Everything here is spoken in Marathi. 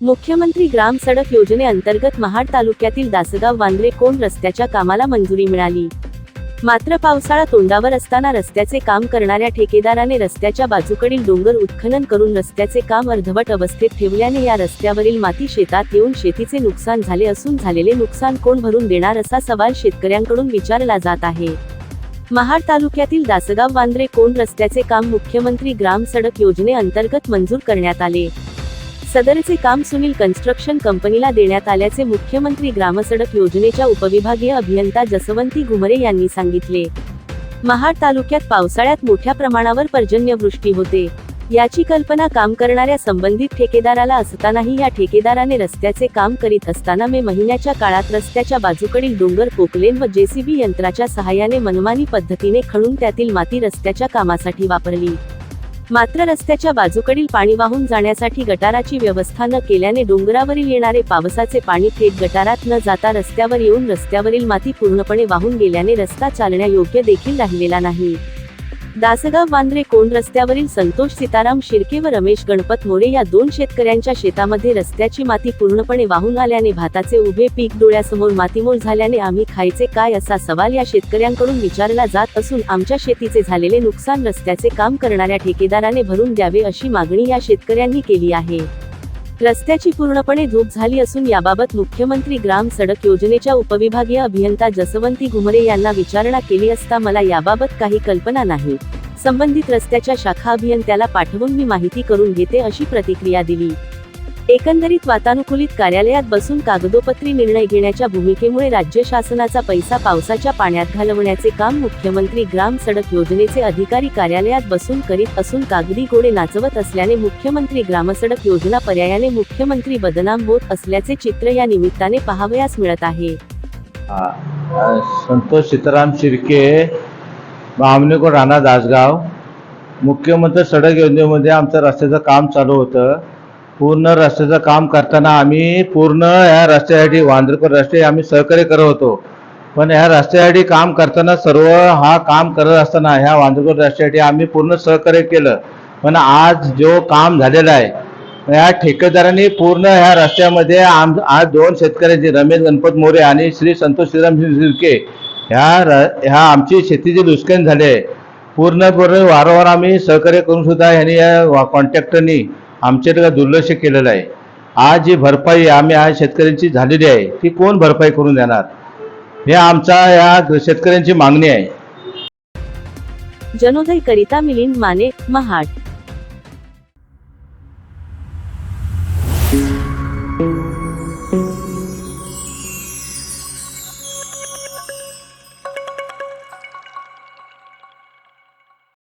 मुख्यमंत्री ग्राम सडक योजनेअंतर्गत महाड तालुक्यातील दासगाव वांद्रे कोण रस्त्याच्या कामाला मंजुरी मिळाली. मात्र पावसाळा तोंडावर असताना रस्त्याचे काम करणाऱ्या ठेकेदाराने रस्त्याच्या बाजूकडील डोंगर उत्खनन करून रस्त्याचे काम अर्धवट अवस्थेत ठेवल्याने या रस्त्यावरील माती शेतात येऊन शेतीचे नुकसान झाले असून झालेले नुकसान कोण भरून देणार असा सवाल शेतकऱ्यांकडून विचारला जात आहे. महाड तालुक्यातील दासगाव वांद्रे कोण रस्त्याचे काम मुख्यमंत्री ग्राम सडक योजनेअंतर्गत मंजूर करण्यात आले. सदरचे काम सुनील कन्स्ट्रक्शन कंपनीला देण्यात आल्याचे मुख्यमंत्री ग्रामसडक योजनेच्या उपविभागीय अभियंता जसवंती घुमरे यांनी सांगितले. महाड तालुक्यात पावसाळ्यात मोठ्या प्रमाणावर पर्जन्यवृष्टी होते. याची कल्पना काम करणाऱ्या संबंधित ठेकेदाराला असतानाही या ठेकेदाराने रस्त्याचे काम करीत असताना मे महिन्याच्या काळात रस्त्याच्या बाजूकडील डोंगर पोकलेन व जेसीबी यंत्राच्या सहाय्याने मनमानी पद्धतीने खणून त्यातील माती रस्त्याच्या कामासाठी वापरली. मात्र रस्त्याच्या बाजूकडील पाणी वाहून जाण्यासाठी गटाराची व्यवस्था न केल्याने डोंगरावरील येणारे पावसाचे पाणी थेट गटारात न जाता रस्त्यावर येऊन रस्त्यावरील माती पूर्णपणे वाहून गेल्याने रस्ता चालण्यायोग्य देखील राहिलेला नाही. दासगाव वांद्रे कोंड रस्त्यावरील संतोष सीताराम शिर्के व रमेश गणपत मोरे या दोन शेतकऱ्यांच्या शेतामध्ये रस्त्याची माती पूर्णपणे वाहून आल्याने भाताचे उभे पीक डोळ्यासमोर मातीमोल झाल्याने आम्ही खायचे काय असा सवाल या शेतकऱ्यांकडून विचारला जात असून आमच्या शेतीचे झालेले नुकसान रस्त्याचे काम करणाऱ्या ठेकेदाराने भरून द्यावे अशी मागणी या शेतकऱ्यांनी केली आहे. रस्त्याची पूर्णपणे धूप झाली असून याबाबत मुख्यमंत्री ग्राम सडक योजनेच्या उपविभागीय अभियंता जसवंती घुमरे यांना विचारणा केली असता मला याबाबत काही कल्पना नाही. संबंधित रस्त्याच्या शाखा अभियंत्याला पाठवून मी माहिती करून घेते अशी प्रतिक्रिया दिली. एकंदरीत वातानुकूलित कार्यालयात बसून कागदोपत्री निर्णय घेण्याच्या भूमिकेमुळे राज्य शासनाचा पैसा पावसाच्या पाण्यात घालवण्याचे काम मुख्यमंत्री ग्राम सडक योजनेचे अधिकारी कार्यालयात बसून करीत असून कागदी घोडे नाचवत असल्याने मुख्यमंत्री ग्रामसडक योजना पर्यायाने मुख्यमंत्री बदनाम होत असल्याचे चित्र या निमित्ताने पाहावयास मिळत आहे. संतोष सीताराम शिर्के राणा दासगाव मुख्यमंत्री सडक योजनेमध्ये आमचं रस्त्याचं काम चालू होतं. पूर्ण रस्त्याचं काम करताना आम्ही पूर्ण ह्या रस्त्यासाठी वांद्रकर रस्ते आम्ही सहकार्य करत होतो. पण ह्या रस्त्यासाठी काम करताना सर्व हा काम करत असताना ह्या वांद्रकर रस्त्यासाठी आम्ही पूर्ण सहकार्य केलं. पण आज जो काम झालेला आहे या ठेकेदारांनी पूर्ण ह्या रस्त्यामध्ये आम आज दोन शेतकऱ्यांचे रमेश गणपत मोरे आणि श्री संतोष श्रीराम शिर्के ह्या र ह्या आमची शेतीचे नुकसान झाले. आहे पूर्ण वारंवार आम्ही सहकार्य करून सुद्धा ह्यांनी या कॉन्ट्रॅक्टरनी आमच्याकडे दुर्लक्ष केलेलं आहे. आज जी भरपाई आम्ही आज शेतकऱ्यांची झालेली आहे ती कोण भरपाई करून देणार? हे आमचा या शेतकऱ्यांची मागणी आहे. जनोदय करिता मिलिंद माने महाड.